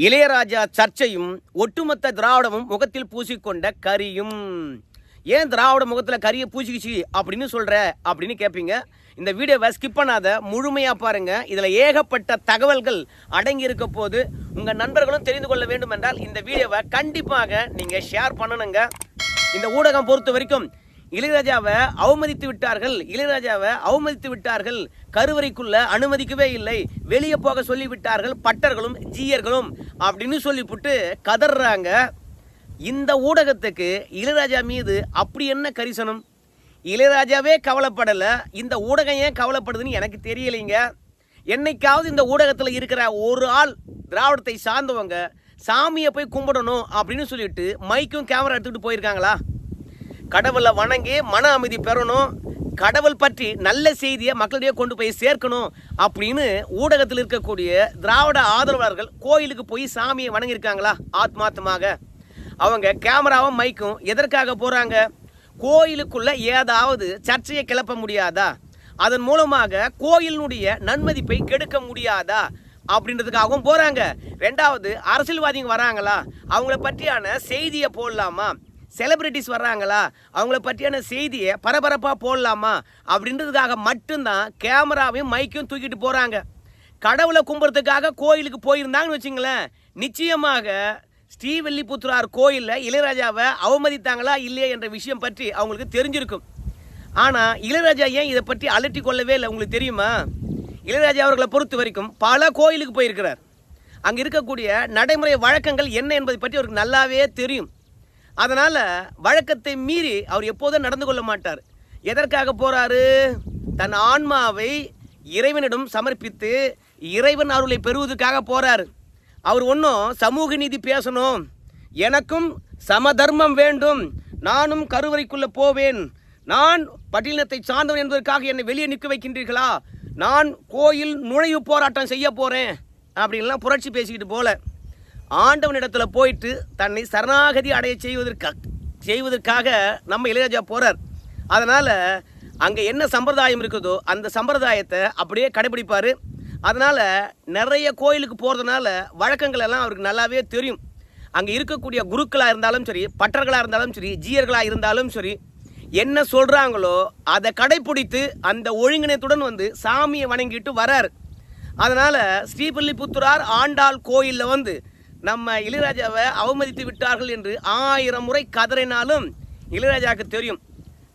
இளையராஜா சர்ச்சையும் ஒட்டுமொத்த திராவிடமும் முகத்தில் பூசிக்கொண்ட கரியும். ஏன் திராவிட முகத்தில் கரியை பூசிக்கிச்சு அப்படின்னு சொல்கிற அப்படின்னு கேட்பீங்க இந்த வீடியோவை ஸ்கிப் பண்ணாத முழுமையாக பாருங்கள் இதில் ஏகப்பட்ட தகவல்கள் அடங்கி இருக்க போது உங்கள் நண்பர்களும் தெரிந்து கொள்ள வேண்டும் என்றால் இந்த வீடியோவை கண்டிப்பாக நீங்கள் ஷேர் பண்ணணுங்க. இந்த ஊடகம் பொறுத்த வரைக்கும் இளையராஜாவை அவமதித்து விட்டார்கள். இளையராஜாவை அவமதித்து விட்டார்கள். கருவறைக்குள்ள அனுமதிக்கவே இல்லை. வெளியே போக சொல்லிவிட்டார்கள் பட்டர்களும் ஜீயர்களும் அப்படின்னு சொல்லிவிட்டு கதறாங்க இந்த ஊடகத்துக்கு இளையராஜா மீது அப்படி என்ன கரிசனம்? இளையராஜாவே கவலைப்படலை. இந்த ஊடகம் ஏன் கவலைப்படுதுன்னு எனக்கு தெரியலைங்க. என்னைக்காவது இந்த ஊடகத்தில் இருக்கிற ஒரு ஆள் திராவிடத்தை சார்ந்தவங்க சாமியை போய் கும்பிடணும் அப்படின்னு சொல்லிட்டு மைக்கும் கேமரா எடுத்துக்கிட்டு போயிருக்காங்களா? கடவுளை வணங்கி மன அமைதி பெறணும். கடவுள் பற்றி நல்ல செய்தியை மக்களிடையே கொண்டு போய் சேர்க்கணும் அப்படின்னு ஊடகத்தில் இருக்கக்கூடிய திராவிட ஆதரவாளர்கள் கோயிலுக்கு போய் சாமியை வணங்கியிருக்காங்களா? ஆத்மாத்தமாக அவங்க கேமராவும் மைக்கும் எதற்காக போகிறாங்க கோயிலுக்குள்ள ஏதாவது சர்ச்சையை கிளப்ப முடியாதா? அதன் மூலமாக கோயிலினுடைய நன்மதிப்பை கெடுக்க முடியாதா? அப்படின்றதுக்காகவும் போகிறாங்க ரெண்டாவது அரசியல்வாதிங்க வராங்களா? அவங்கள பற்றியான செய்தியை போடலாமா? செலிபிரிட்டிஸ் வர்றாங்களா? அவங்கள பற்றியான செய்தியை பரபரப்பாக போடலாமா? அப்படின்றதுக்காக மட்டும்தான் கேமராவையும் மைக்கும் தூக்கிட்டு போகிறாங்க கடவுளை கும்பிட்றதுக்காக கோயிலுக்கு போயிருந்தாங்கன்னு வச்சுங்களேன். நிச்சயமாக ஸ்ரீவில்லிபுத்தூரார் கோயிலில் இளையராஜாவை அவமதித்தாங்களா இல்லையா என்ற விஷயம் பற்றி அவங்களுக்கு தெரிஞ்சிருக்கும். ஆனால் இளையராஜா ஏன் இதை பற்றி அலட்டி கொள்ளவே இல்லை? உங்களுக்கு தெரியுமா? இளையராஜா அவர்களை பொறுத்த வரைக்கும் பல கோயிலுக்கு போயிருக்கிறார். அங்கே இருக்கக்கூடிய நடைமுறை வழக்கங்கள் என்ன என்பதை பற்றி அவருக்கு நல்லாவே தெரியும். அதனால் வழக்கத்தை மீறி அவர் எப்போதும் நடந்து கொள்ள மாட்டார். எதற்காக போகிறாரு தன் ஆன்மாவை இறைவனிடம் சமர்ப்பித்து இறைவன் அருளை பெறுவதற்காக போகிறார் அவர் ஒன்றும் சமூக நீதி பேசணும். எனக்கும் சமதர்மம் வேண்டும். நானும் கருவறைக்குள்ளே போவேன். நான் பட்டியலினத்தை சார்ந்தவன் என்பதற்காக என்னை வெளியே நிற்க வைக்கின்றீர்களா? நான் கோயில் நுழைவு போராட்டம் செய்ய போகிறேன் அப்படின்லாம் புரட்சி பேசிக்கிட்டு போல. ஆண்டவனிடத்துல போயிட்டு தன்னை சரணாகதி அடைய செய்வதற்காக செய்வதற்காக நம்ம இளையராஜா போகிறார் அதனால் அங்கே என்ன சம்பிரதாயம் இருக்குதோ அந்த சம்பிரதாயத்தை அப்படியே கடைபிடிப்பார். அதனால் நிறைய கோயிலுக்கு போகிறதுனால வழக்கங்கள் எல்லாம் அவருக்கு நல்லாவே தெரியும். அங்கே இருக்கக்கூடிய குருக்களாக இருந்தாலும் சரி பட்டர்களாக இருந்தாலும் சரி ஜீயர்களாக இருந்தாலும் சரி என்ன சொல்கிறாங்களோ அதை கடைப்பிடித்து அந்த ஒழுங்கினத்துடன் வந்து சாமியை வணங்கிட்டு வரார். அதனால் ஸ்ரீபல்லிபுத்தூரார் ஆண்டாள் கோயிலில் வந்து நம்ம இளையராஜாவை அவமதித்து விட்டார்கள் என்று ஆயிரம் முறை கதறினாலும் இளையராஜாவுக்கு தெரியும்.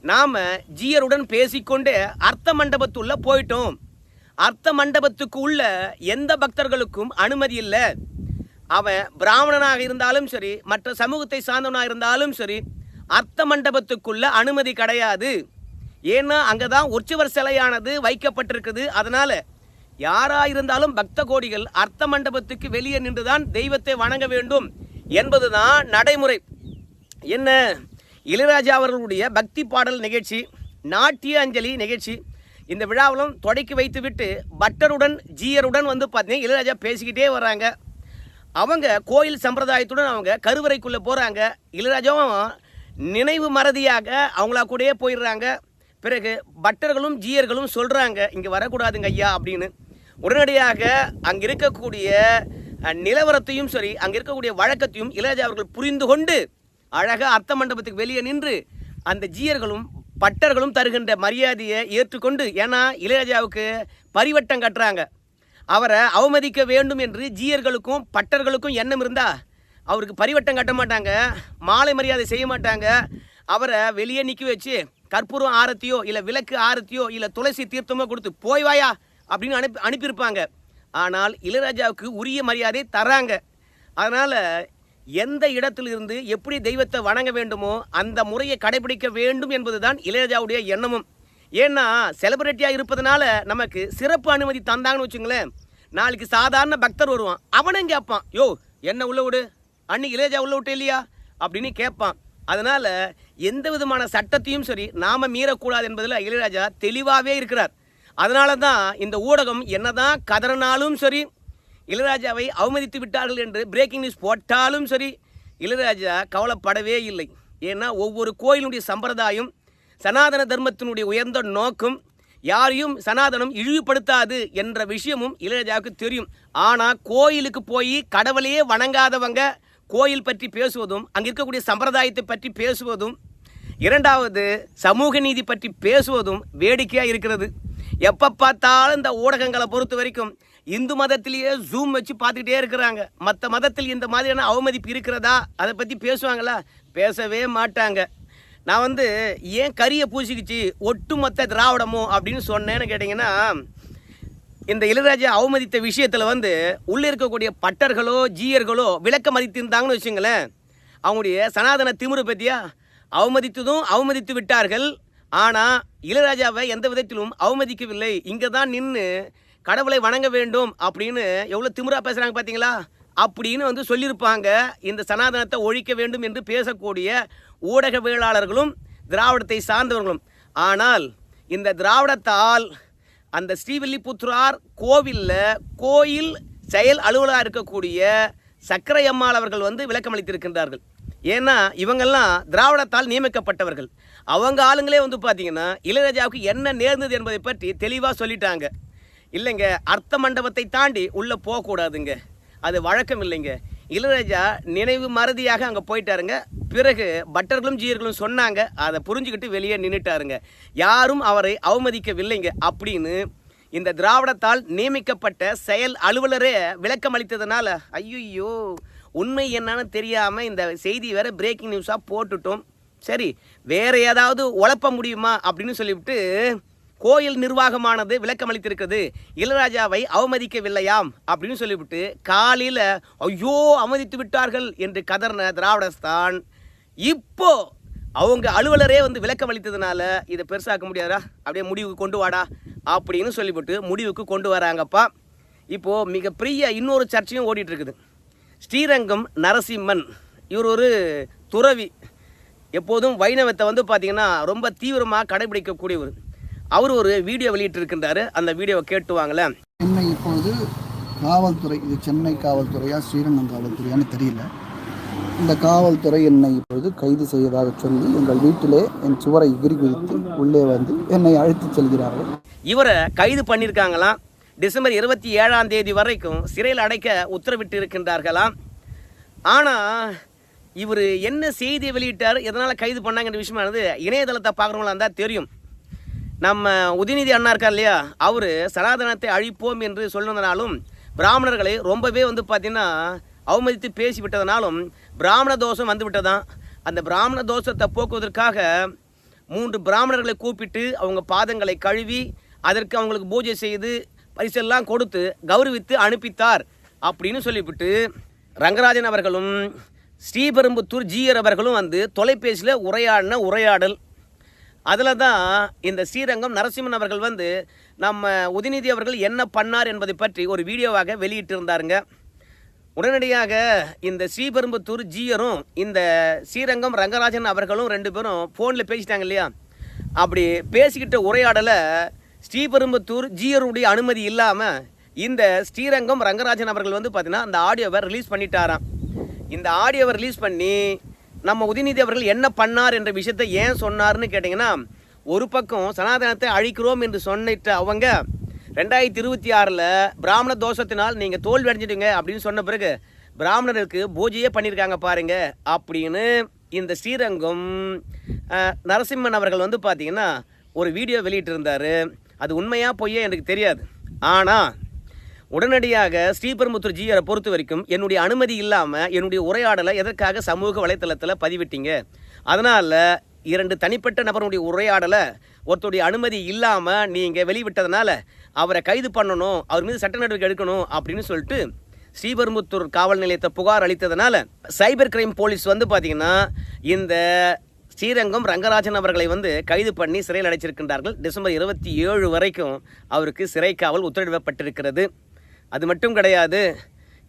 நாம் ஜீயருடன் பேசிக்கொண்டே அர்த்த மண்டபத்துள்ள போயிட்டோம். அர்த்த மண்டபத்துக்கு உள்ள எந்த பக்தர்களுக்கும் அனுமதி இல்லை. அவன் பிராமணனாக இருந்தாலும் சரி மற்ற சமூகத்தை சார்ந்தவனாக இருந்தாலும் சரி அர்த்த மண்டபத்துக்குள்ள அனுமதி கிடையாது. ஏன்னா அங்கே தான் உற்சவர் சிலையானது வைக்கப்பட்டிருக்குது. அதனால் யாராயிருந்தாலும் பக்த கோடிகள் அர்த்த மண்டபத்துக்கு வெளியே நின்றுதான் தெய்வத்தை வணங்க வேண்டும் என்பதுதான் நடைமுறை. என்ன? இளையராஜா அவர்களுடைய பக்தி பாடல் நிகழ்ச்சி நாட்டிய அஞ்சலி நிகழ்ச்சி. இந்த விழாவிலும் தொடக்கி வைத்துவிட்டு பட்டருடன் ஜீயருடன் வந்து பார்த்தீங்கன்னா இளையராஜா பேசிக்கிட்டே வர்றாங்க. அவங்க கோயில் சம்பிரதாயத்துடன் அவங்க கருவறைக்குள்ளே போகிறாங்க இளையராஜாவும் நினைவு மறதியாக அவங்களா கூடயே போயிடுறாங்க. பிறகு பட்டர்களும் ஜீயர்களும் சொல்கிறாங்க இங்கே வரக்கூடாதுங்க ஐயா அப்படின்னு. உடனடியாக அங்கே இருக்கக்கூடிய நிலவரத்தையும் சரி அங்கே இருக்கக்கூடிய வழக்கத்தையும் இளையராஜா அவர்கள் புரிந்து கொண்டு அழகாக அர்த்த மண்டபத்துக்கு வெளியே நின்று அந்த ஜீயர்களும் பட்டர்களும் தருகின்ற மரியாதையை ஏற்றுக்கொண்டு ஏன்னா இளையராஜாவுக்கு பரிவட்டம் கட்டுறாங்க. அவரை அவமதிக்க வேண்டும் என்று ஜீயர்களுக்கும் பட்டர்களுக்கும் எண்ணம் இருந்தா அவருக்கு பரிவட்டம் கட்ட மாட்டாங்க மாலை மரியாதை செய்ய மாட்டாங்க. அவரை வெளியே நிற்க வச்சு கற்பூரம் ஆரத்தியோ இல்லை விளக்கு ஆரத்தியோ இல்லை துளசி தீர்த்தமோ கொடுத்து போய் வாயா அப்படின்னு அனுப்பி அனுப்பியிருப்பாங்க. ஆனால் இளையராஜாவுக்கு உரிய மரியாதை தராங்க. அதனால் எந்த இடத்திலிருந்து எப்படி தெய்வத்தை வணங்க வேண்டுமோ அந்த முறையை கடைபிடிக்க வேண்டும் என்பது தான் இளையராஜாவுடைய எண்ணமும். ஏன்னா செலிபிரிட்டியாக இருப்பதனால நமக்கு சிறப்பு அனுமதி தந்தாங்கன்னு வச்சுங்களேன் நாளைக்கு சாதாரண பக்தர் வருவான். அவனும் கேட்பான் யோ என்ன உள்ள விடு? அன்னைக்கு இளையராஜா உள்ள விட்டு இல்லையா? அப்படின்னு கேட்பான். அதனால் எந்த விதமான சட்டத்தையும் சரி நாம மீறக்கூடாது என்பதில் இளையராஜா தெளிவாகவே இருக்கிறார். அதனால தான் இந்த ஊடகம் என்னதான் கதறினாலும் சரி இளையராஜாவை அவமதித்து விட்டார்கள் என்று பிரேக்கிங் நியூஸ் போட்டாலும் சரி இளையராஜா கவலைப்படவே இல்லை. ஏன்னா ஒவ்வொரு கோயிலுடைய சம்பிரதாயம் சனாதன தர்மத்தினுடைய உயர்ந்த நோக்கம் யாரையும் சனாதனம் இழிவுபடுத்தாது என்ற விஷயமும் இளையராஜாவுக்கு தெரியும். ஆனால் கோயிலுக்கு போய் கடவுளையே வணங்காதவங்க கோயில் பற்றி பேசுவதும் அங்கே இருக்கக்கூடிய சம்பிரதாயத்தை பற்றி பேசுவதும் இரண்டாவது சமூக நீதி பற்றி பேசுவதும் வேடிக்கையாக இருக்கிறது. எப்போ பார்த்தாலும் இந்த ஊடகங்களை பொறுத்த வரைக்கும் இந்து மதத்திலேயே ஜூம் வச்சு பார்த்துக்கிட்டே இருக்கிறாங்க. மற்ற மதத்தில் இந்த மாதிரியான அவமதிப்பு இருக்கிறதா? அதை பற்றி பேசுவாங்களா? பேசவே மாட்டாங்க. நான் வந்து ஏன் கரியை பூசிக்கிச்சு? ஒட்டுமொத்த திராவிடமோ அப்படின்னு சொன்னேன்னு கேட்டிங்கன்னா இந்த இளையராஜா அவமதித்த விஷயத்தில் வந்து உள்ளே இருக்கக்கூடிய பட்டர்களோ ஜீயர்களோ விளக்க மதித்திருந்தாங்கன்னு வச்சுங்களேன் அவங்களுடைய சனாதன திமிரு பற்றியா அவமதித்ததும் அவமதித்து விட்டார்கள். ஆனால் இளையராஜாவை எந்த விதத்திலும் அவமதிக்கவில்லை. இங்கே தான் நின்று கடவுளை வணங்க வேண்டும் அப்படின்னு எவ்வளோ திமிரா பேசுகிறாங்க பார்த்தீங்களா அப்படின்னு வந்து சொல்லியிருப்பாங்க. இந்த சனாதனத்தை ஒழிக்க வேண்டும் என்று பேசக்கூடிய ஊடகவியலாளர்களும் திராவிடத்தை சார்ந்தவர்களும். ஆனால் இந்த திராவிடத்தால் அந்த ஸ்ரீவில்லிபுத்துரார் கோவிலில் கோயில் செயல் அலுவலராக இருக்கக்கூடிய சக்கரையம்மாள் அவர்கள் வந்து விளக்கம் அளித்திருக்கின்றார்கள் ஏன்னா இவங்கெல்லாம் திராவிடத்தால் நியமிக்கப்பட்டவர்கள். அவங்க ஆளுங்களே வந்து பார்த்தீங்கன்னா இளையராஜாவுக்கு என்ன நேர்ந்தது என்பதை பற்றி தெளிவாக சொல்லிட்டாங்க. இல்லைங்க அர்த்த மண்டபத்தை தாண்டி உள்ளே போகக்கூடாதுங்க. அது வழக்கம் இல்லைங்க. இளையராஜா நினைவு மறதியாக அங்கே போயிட்டாருங்க. பிறகு பட்டர்களும் ஜீயர்களும் சொன்னாங்க. அதை புரிஞ்சுக்கிட்டு வெளியே நின்றுட்டாருங்க யாரும் அவரை அவமதிக்கவில்லைங்க. அப்படின்னு இந்த திராவிடத்தால் நியமிக்கப்பட்ட செயல் அலுவலரே விளக்கம் அளித்ததுனால ஐயோ உண்மை என்னன்னு தெரியாமல் இந்த செய்தி வேற பிரேக்கிங் நியூஸாக போட்டுட்டோம். சரி வேற ஏதாவது உழப்ப முடியுமா அப்படின்னு சொல்லிவிட்டு கோயில் நிர்வாகமானது விளக்கம் அளித்திருக்கிறது இளையராஜாவை அவமதிக்கவில்லையாம் அப்படின்னு சொல்லிவிட்டு காலையில் ஐயோ அவமதித்து விட்டார்கள் என்று கதர்ன திராவிடஸ்தான். இப்போ அவங்க அலுவலரே வந்து விளக்கம் அளித்ததுனால இதை பெருசாக்க முடியாதா அப்படியே முடிவுக்கு கொண்டு வாடா அப்படின்னு சொல்லிவிட்டு முடிவுக்கு கொண்டு வராங்கப்பா. இப்போது மிகப்பெரிய இன்னொரு சர்ச்சையும் ஓடிட்டு இருக்குது. ஸ்ரீரங்கம் நரசிம்மன். இவர் ஒரு துறவி. எப்போதும் வைணவத்தை வந்து பார்த்தீங்கன்னா ரொம்ப தீவிரமாக கடைபிடிக்கக்கூடியவர். அவர் ஒரு வீடியோ வெளியிட்டிருக்கின்றாரு. அந்த வீடியோவை கேட்டு வாங்களேன். என்னை இப்பொழுது காவல்துறை இது சென்னை காவல்துறையா ஸ்ரீரங்கம் காவல்துறையான்னு தெரியல. இந்த காவல்துறை என்னை இப்பொழுது கைது செய்வதாக சொல்லி எங்கள் வீட்டிலே என் சுவரை எகிரி குதித்து உள்ளே வந்து என்னை அழைத்துச் செல்கிறார்கள். இவரை கைது பண்ணியிருக்காங்களாம். டிசம்பர் இருபத்தி ஏழாம் தேதி வரைக்கும் சிறையில் அடைக்க உத்தரவிட்டு இருக்கின்றார்களாம் ஆனால் இவர் என்ன செய்தியை வெளியிட்டார் எதனால் கைது பண்ணாங்கன்ற விஷயமானது இணையதளத்தை பார்க்குறவங்களா இருந்தால் தெரியும். நம்ம உதயநிதி அண்ணா இருக்கார் இல்லையா அவர் சனாதனத்தை அழிப்போம் என்று சொல்லுவதனாலும் பிராமணர்களை ரொம்பவே வந்து பார்த்திங்கன்னா அவமதித்து பேசிவிட்டதனாலும் பிராமண தோஷம் வந்து அந்த பிராமண தோஷத்தை போக்குவதற்காக மூன்று பிராமணர்களை கூப்பிட்டு அவங்க பாதங்களை கழுவி அதற்கு அவங்களுக்கு பூஜை செய்து பரிசெல்லாம் கொடுத்து கௌரவித்து அனுப்பித்தார் அப்படின்னு சொல்லிவிட்டு ரங்கராஜன் அவர்களும் ஸ்ரீபெரும்புத்தூர் ஜீயர் அவர்களும் வந்து தொலைபேசியில் உரையாடின உரையாடல். அதில் தான் இந்த ஸ்ரீரங்கம் நரசிம்மன் அவர்கள் வந்து நம்ம உதயநிதி அவர்கள் என்ன பண்ணார் என்பதை பற்றி ஒரு வீடியோவாக வெளியிட்டிருந்தாருங்க. உடனடியாக இந்த ஸ்ரீபெரும்புத்தூர் ஜீயரும் இந்த ஸ்ரீரங்கம் ரங்கராஜன் அவர்களும் ரெண்டு பேரும் ஃபோனில் பேசிட்டாங்க இல்லையா? அப்படி பேசிக்கிட்ட உரையாடலை ஸ்ரீபெரும்புத்தூர் ஜீயருடைய அனுமதி இல்லாமல் இந்த ஸ்ரீரங்கம் ரங்கராஜன் அவர்கள் வந்து பார்த்தீங்கன்னா அந்த ஆடியோவை ரிலீஸ் பண்ணிட்டாராம். இந்த ஆடியோவை ரிலீஸ் பண்ணி நம்ம உதயநிதி அவர்கள் என்ன பண்ணார் என்ற விஷயத்தை ஏன் சொன்னார்னு கேட்டிங்கன்னா ஒரு பக்கம் சனாதனத்தை அழிக்கிறோம் என்று சொன்னிட்டு அவங்க ரெண்டாயிரத்தி இருபத்தி ஆறில் பிராமண தோஷத்தினால் நீங்கள் தோல்வி அடைஞ்சிட்டீங்க அப்படின்னு சொன்ன பிறகு பிராமணருக்கு பூஜையே பண்ணியிருக்காங்க பாருங்க அப்படின்னு இந்த ஸ்ரீரங்கம் நரசிம்மன் அவர்கள் வந்து பார்த்தீங்கன்னா ஒரு வீடியோ வெளியிட்டிருந்தார். அது உண்மையாக பொய்யா எனக்கு தெரியாது. ஆனால் உடனடியாக ஸ்ரீபெரும்புத்தூர் ஜியரை பொறுத்த வரைக்கும் என்னுடைய அனுமதி இல்லாமல் என்னுடைய உரையாடலை எதற்காக சமூக வலைத்தளத்தில் பதிவிட்டீங்க? அதனால் இரண்டு தனிப்பட்ட நபருடைய உரையாடலை ஒருத்தருடைய அனுமதி இல்லாமல் நீங்கள் வெளிவிட்டதுனால அவரை கைது பண்ணணும் அவர் மீது சட்ட நடவடிக்கை எடுக்கணும் அப்படின்னு சொல்லிட்டு ஸ்ரீபெரும்புத்தூர் காவல் நிலையத்தை புகார் அளித்ததுனால சைபர் கிரைம் போலீஸ் வந்து பார்த்திங்கன்னா இந்த ஸ்ரீரங்கம் ரங்கராஜன் அவர்களை வந்து கைது பண்ணி சிறையில் அடைச்சிருக்கின்றார்கள். டிசம்பர் இருபத்தி ஏழு வரைக்கும் அவருக்கு சிறை காவல் உத்தரவிடப்பட்டிருக்கிறது. அது மட்டும் கிடையாது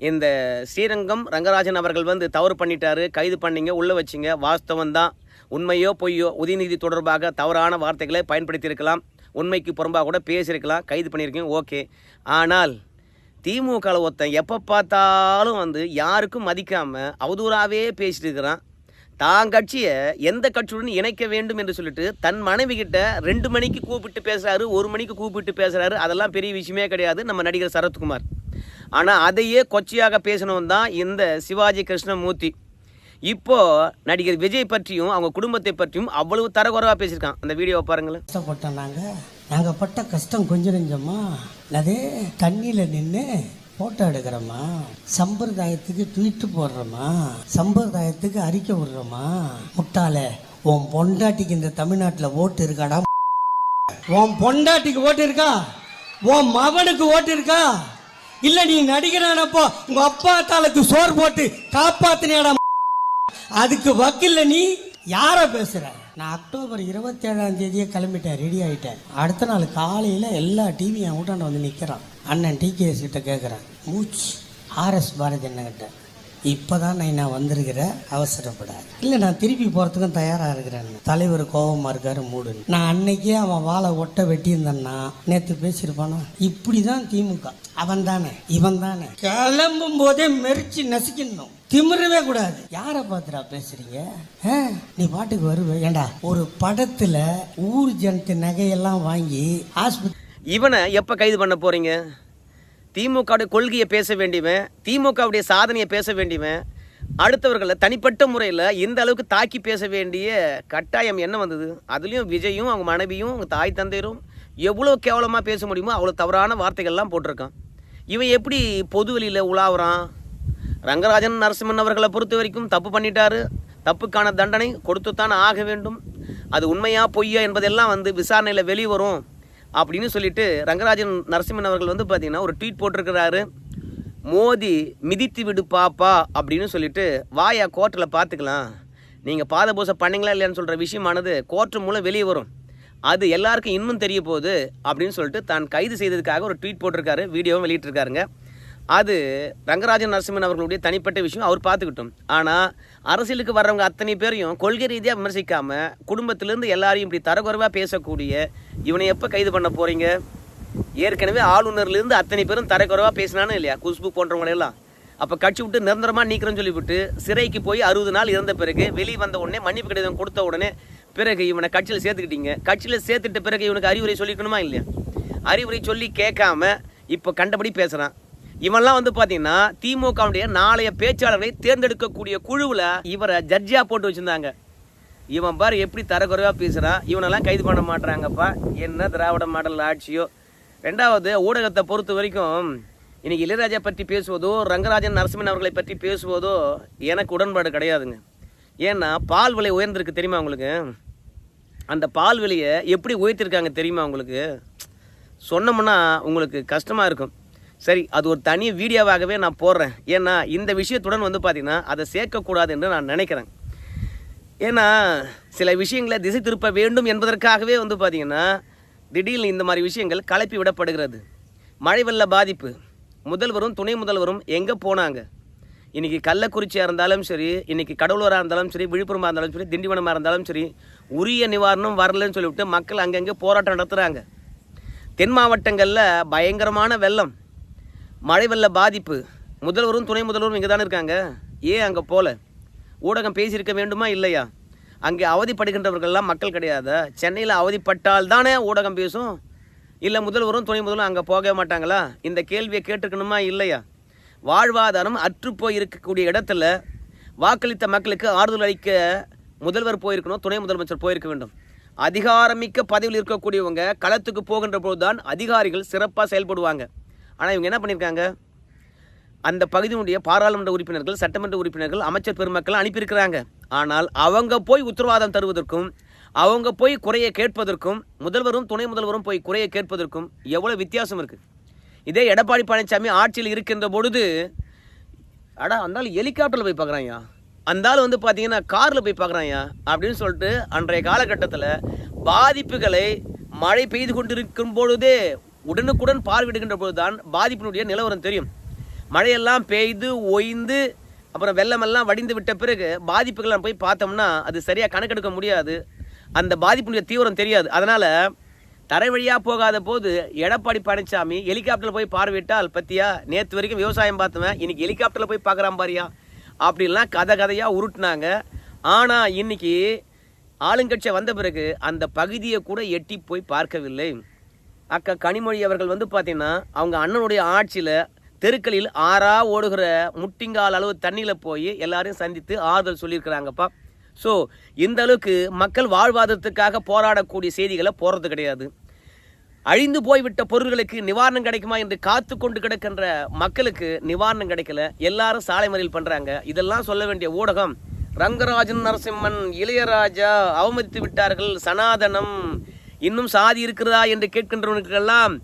இந்த ஸ்ரீரங்கம் ரங்கராஜன் அவர்கள் வந்து தவறு பண்ணிட்டாரு கைது பண்ணிங்க உள்ளே வச்சிங்க வாஸ்தவம் தான். உண்மையோ பொய்யோ உதயநிதி தொடர்பாக தவறான வார்த்தைகளை பயன்படுத்தியிருக்கலாம். உண்மைக்கு புறம்பாக கூட பேசியிருக்கலாம் கைது பண்ணியிருக்கீங்க ஓகே. ஆனால் திமுகவில் ஒருத்தன் எப்போ பார்த்தாலும் வந்து யாருக்கும் மதிக்காமல் அவதூறாகவே பேசிட்டு இருக்கிறான். தான் கட்சியை எந்த கட்சியுடன் இணைக்க வேண்டும் என்று சொல்லிட்டு தன் மனைவி கிட்ட ரெண்டு மணிக்கு கூப்பிட்டு பேசுறாரு ஒரு மணிக்கு கூப்பிட்டு பேசுறாரு. அதெல்லாம் பெரிய விஷயமே கிடையாது. நம்ம நடிகர் சரத்குமார். ஆனால் அதையே கொச்சையாக பேசினவன் தான் இந்த சிவாஜி கிருஷ்ணமூர்த்தி. இப்போது நடிகர் விஜய் பற்றியும் அவங்க குடும்பத்தை பற்றியும் அவ்வளவு தரகுறவா பேசியிருக்கான். அந்த வீடியோவை பாருங்களேன். கஷ்டப்பட்டோம் நாங்கள் நாங்கள் பட்ட கஷ்டம் கொஞ்சம் நெஞ்சமா. அதே தண்ணியில் நின்று ஃபோட்டோ எடுக்கிறோமா சம்பிரதாயத்துக்கு ட்வீட்டு போடுறோமா சம்பிரதாயத்துக்கு அறிக்கை விடுறோமா முட்டாளே உன் பொண்டாட்டிக்கு இந்த தமிழ்நாட்டில் ஓட்டு இருக்காடா? உன் பொண்டாட்டிக்கு ஓட்டு இருக்கா? உன் மகனுக்கு ஓட்டு இருக்கா? இல்லை நீ நடிகரானப்போ உங்க அப்பா தாளுக்கு சோறு போட்டு காப்பாத்தினியாடா அதுக்கு வக்கில்ல நீ? யார பேசுற? நான் அக்டோபர் இருபத்தேழாம் தேதியே கிளம்பிட்டேன் ரெடி ஆகிட்டேன் அடுத்த நாள் காலையில் எல்லா டிவியும் என் வந்து நிற்கிறான் அண்ணன் டிகேஎஸ் கிட்ட கேட்குறேன் மூச் ஆர்எஸ் பாரதி அண்ணன் இப்போ தான் நான் நான் வந்திருக்கிறேன் அவசரப்படாது. இல்லை நான் திருப்பி போகிறதுக்கும் தயாராக இருக்கிறேன். தலைவர் கோபமாக இருக்காரு மூடு நான் அன்னைக்கே அவன் வாழை ஒட்ட வெட்டியிருந்தேன்னா நேற்று பேசியிருப்பானா? இப்படி தான் திமுக. அவன் தானே இவன் தானே கிளம்பும் போதே மெரிச்சு நசுக்கணும் திமிரவே கூடாது. யாரை பார்த்துடா பேசுறீங்க? ஆ, நீ பாட்டுக்கு வருவே. ஏண்டா ஒரு படத்தில் ஊர் ஜனத்து நகையெல்லாம் வாங்கி ஆஸ்பத்திரி இவனை எப்போ கைது பண்ண போறீங்க? திமுகவுடைய கொள்கையை பேச வேண்டியவன் திமுகவுடைய சாதனையை பேச வேண்டியவன் அடுத்தவர்களை தனிப்பட்ட முறையில் இந்த அளவுக்கு தாக்கி பேச வேண்டிய கட்டாயம் என்ன வந்தது? அதுலேயும் விஜயும் அவங்க மனைவியும் அவங்க தாய் தந்தையரும் எவ்வளோ கேவலமாக பேச முடியுமோ அவ்வளோ தவறான வார்த்தைகள்லாம் போட்டிருக்கான். இவன் எப்படி பொது வெளியில் உலாவுறான்? ரங்கராஜன் நரசிம்மன் அவர்களை பொறுத்த வரைக்கும் தப்பு பண்ணிட்டாரு. தப்புக்கான தண்டனை கொடுத்துத்தான் ஆக வேண்டும். அது உண்மையா பொய்யா என்பதெல்லாம் வந்து விசாரணையில் வெளிவரும். அப்படின்னு சொல்லிட்டு ரங்கராஜன் நரசிம்மன் அவர்கள் வந்து பார்த்தீங்கன்னா ஒரு ட்வீட் போட்டிருக்கிறாரு. மோதி மிதித்து விடு பாப்பா அப்படின்னு சொல்லிட்டு வாயா கோர்ட்டில் பார்த்துக்கலாம் நீங்கள் பாதபூசை பண்ணீங்களா இல்லையான்னு சொல்கிற விஷயமானது கோர்ட்டு மூலம் வெளியே வரும். அது எல்லாருக்கும் இன்னும் தெரிய போகுது அப்படின்னு சொல்லிட்டு தான் கைது செய்ததுக்காக ஒரு ட்வீட் போட்டிருக்காரு வீடியோவும் வெளியிட்டிருக்காருங்க. அது ரங்கராஜன் நரசிம்மன் அவர்களுடைய தனிப்பட்ட விஷயம் அவர் பார்த்துக்கிட்டோம். ஆனால் அரசியலுக்கு வர்றவங்க அத்தனை பேரையும் கொள்கை ரீதியாக விமர்சிக்காமல் குடும்பத்திலேருந்து எல்லாரையும் இப்படி தரக்குறைவாக பேசக்கூடிய இவனை எப்போ கைது பண்ண போகிறீங்க ஏற்கனவே ஆளுநர்லேருந்து அத்தனை பேரும் தரக்குறைவாக பேசினானு இல்லையா? குஷ்பு போன்றவங்களெல்லாம் அப்போ கட்சி விட்டு நிரந்தரமாக நீக்கிறேன்னு சொல்லிவிட்டு சிறைக்கு போய் அறுபது நாள் இருந்த பிறகு வெளியே வந்த உடனே மன்னிப்பு கடிதம் கொடுத்த உடனே பிறகு இவனை கட்சியில் சேர்த்துக்கிட்டீங்க. கட்சியில் சேர்த்துட்ட பிறகு இவனுக்கு அறிவுரை சொல்லிக்கணுமா இல்லையா? அறிவுரை சொல்லி கேட்காம இப்போ கண்டபடி பேசுகிறான் இவன்லாம் வந்து பார்த்தீங்கன்னா திமுகவுடைய நாளைய பேச்சாளர்களை தேர்ந்தெடுக்கக்கூடிய குழுவில் இவரை ஜட்ஜாக போட்டு வச்சுருந்தாங்க. இவன் பாரு எப்படி தரக்குறைவாக பேசுகிறான் இவனெல்லாம் கைது பண்ண மாட்டுறாங்கப்பா என்ன திராவிட மாடல் ஆட்சியோ? ரெண்டாவது ஊடகத்தை பொறுத்த வரைக்கும் இன்றைக்கி இளையராஜா பற்றி பேசுவதோ ரங்கராஜன் நரசிம்மன் அவர்களை பற்றி பேசுவதோ எனக்கு உடன்பாடு கிடையாதுங்க. ஏன்னா பால் விலை உயர்ந்திருக்கு தெரியுமா உங்களுக்கு? அந்த பால் விலையை எப்படி உயர்த்திருக்காங்க தெரியுமா உங்களுக்கு? சொன்னோம்னா உங்களுக்கு கஷ்டமாக இருக்கும். சரி அது ஒரு தனி வீடியோவாகவே நான் போடுறேன். ஏன்னா இந்த விஷயத்துடன் வந்து பார்த்திங்கன்னா அதை சேர்க்கக்கூடாது என்று நான் நினைக்கிறேன். ஏன்னா சில விஷயங்களை திசை திருப்ப வேண்டும் என்பதற்காகவே வந்து பார்த்திங்கன்னா திடீர்னு இந்த மாதிரி விஷயங்கள் கலப்பி விடப்படுகிறது மழை வெள்ள பாதிப்பு. முதல்வரும் துணை முதல்வரும் எங்கே போனாங்க? இன்றைக்கி கள்ளக்குறிச்சியாக இருந்தாலும் சரி இன்றைக்கி கடலூராக இருந்தாலும் சரி விழுப்புரமாக இருந்தாலும் சரி திண்டிவனமாக இருந்தாலும் சரி உரிய நிவாரணம் வரலன்னு சொல்லிவிட்டு மக்கள் அங்கங்கே போராட்டம் நடத்துகிறாங்க தென் மாவட்டங்களில் பயங்கரமான வெள்ளம். மழை வெள்ள பாதிப்பு. முதல்வரும் துணை முதல்வரும் இங்கே தானே இருக்காங்க. ஏன் அங்கே போல? ஊடகம் பேசியிருக்க வேண்டுமா? இல்லையா? அங்கே அவதிப்படுகின்றவர்கள்லாம் மக்கள் கிடையாதா? சென்னையில் அவதிப்பட்டால் தானே ஊடகம் பேசும்? இல்லை முதல்வரும் துணை முதல்வரும் அங்கே போக மாட்டாங்களா? இந்த கேள்வியை கேட்டுக்கணுமா இல்லையா? வாழ்வாதாரம் அற்றுப்போய் இருக்கக்கூடிய இடத்துல வாக்களித்த மக்களுக்கு ஆறுதல் அளிக்க முதல்வர் போயிருக்கணும் துணை முதலமைச்சர் போயிருக்க வேண்டும். அதிகாரமிக்க பதவியில் இருக்கக்கூடியவங்க களத்துக்கு போகின்ற போதுதான் அதிகாரிகள் சிறப்பாக செயல்படுவாங்க. ஆனால் இவங்க என்ன பண்ணியிருக்காங்க அந்த பகுதியினுடைய பாராளுமன்ற உறுப்பினர்கள் சட்டமன்ற உறுப்பினர்கள் அமைச்சர் பெருமக்கள் அனுப்பியிருக்கிறாங்க. ஆனால் அவங்க போய் உத்தரவாதம் தருவதற்கும் அவங்க போய் குறையை கேட்பதற்கும் முதல்வரும் துணை முதல்வரும் போய் குறையை கேட்பதற்கும் எவ்வளோ வித்தியாசம் இருக்குது இதே எடப்பாடி பழனிசாமி ஆட்சியில் இருக்கின்ற பொழுது அடா அந்தாலும் ஹெலிகாப்டரில் போய் பார்க்குறாயா அந்தாலும் வந்து பார்த்தீங்கன்னா காரில் போய் பார்க்குறாயா அப்படின்னு சொல்லிட்டு அன்றைய காலகட்டத்தில் பாதிப்புகளை மழை பெய்து கொண்டிருக்கும் பொழுதே உடனுக்குடன் பார்வையிடுகின்ற பொழுதுதான் பாதிப்பினுடைய நிலவரம் தெரியும். மழையெல்லாம் பெய்து ஒய்ந்து அப்புறம் வெள்ளமெல்லாம் வடிந்து விட்ட பிறகு பாதிப்புகள்லாம் நம்ம போய் பார்த்தோம்னா அது சரியாக கணக்கெடுக்க முடியாது. அந்த பாதிப்பினுடைய தீவிரம் தெரியாது. அதனால் தரை வழியாக போகாத போது எடப்பாடி பழனிசாமி ஹெலிகாப்டரில் போய் பார்வையிட்டால் பற்றியா நேற்று வரைக்கும் விவசாயம் பார்த்தவன் இன்னைக்கு ஹெலிகாப்டரில் போய் பார்க்குறான் பாரியா? அப்படின்லாம் கதை கதையாக உருட்டுனாங்க. ஆனால் இன்னைக்கு ஆளுங்கட்சி வந்த பிறகு அந்த பகுதியை கூட எட்டி போய் பார்க்கவில்லை. அக்கா கனிமொழி அவர்கள் வந்து பார்த்தீங்கன்னா அவங்க அண்ணனுடைய ஆட்சியில் தெருக்களில் ஆறா ஓடுகிற முட்டிங்கால் அளவு தண்ணியில் போய் எல்லாரையும் சந்தித்து ஆறுதல் சொல்லியிருக்கிறாங்கப்பா. ஸோ இந்த அளவுக்கு மக்கள் வாழ்வாதாரத்துக்காக போராடக்கூடிய செய்திகளை போகிறது கிடையாது. அழிந்து போய்விட்ட பொருள்களுக்கு நிவாரணம் கிடைக்குமா என்று காத்து கொண்டு கிடக்கின்ற மக்களுக்கு நிவாரணம் கிடைக்கல. எல்லாரும் சாலை மறியல் பண்ணுறாங்க இதெல்லாம் சொல்ல வேண்டிய ஊடகம் ரங்கராஜன் நரசிம்மன் இளையராஜா அவமதித்து விட்டார்கள். சனாதனம் இன்னும் சாதி இருக்கிறதா என்று கேட்கின்றவனுக்கெல்லாம்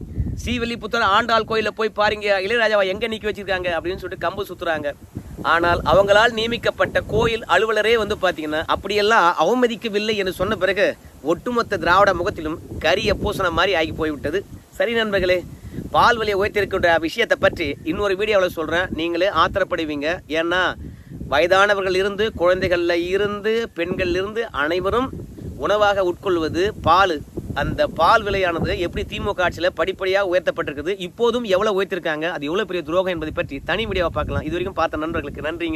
ஸ்ரீவில்லிபுத்தூர் ஆண்டாள் கோயிலில் போய் பாருங்க இளையராஜாவை எங்கே நீக்கி வச்சிருக்காங்க அப்படின்னு சொல்லிட்டு கம்பு சுற்றுறாங்க ஆனால் அவங்களால் நியமிக்கப்பட்ட கோயில் அலுவலரே வந்து பார்த்தீங்கன்னா அப்படியெல்லாம் அவமதிக்கவில்லை என்று சொன்ன பிறகு ஒட்டுமொத்த திராவிட முகத்திலும் கரிய பூசண மாதிரி ஆகி போய்விட்டது. சரி நண்பர்களே பால் விலையை உயர்த்திருக்கின்ற விஷயத்தை பற்றி இன்னொரு வீடியோவில் சொல்கிறேன் நீங்களே ஆத்திரப்படுவீங்க. ஏன்னா வயதானவர்கள் இருந்து குழந்தைகளில் இருந்து பெண்கள் இருந்து அனைவரும் உணவாக உட்கொள்வது பால் அந்த பால் விலையானது எப்படி திமுக ஆட்சியில் படிப்படியாக உயர்த்தப்பட்டிருக்குது இப்போதும் எவ்வளோ உயர்த்திருக்காங்க அது எவ்வளோ பெரிய துரோகம் என்பதை பற்றி தனி வீடியோவை பார்க்கலாம். இது வரைக்கும் பார்த்த நண்பர்களுக்கு நன்றிங்க.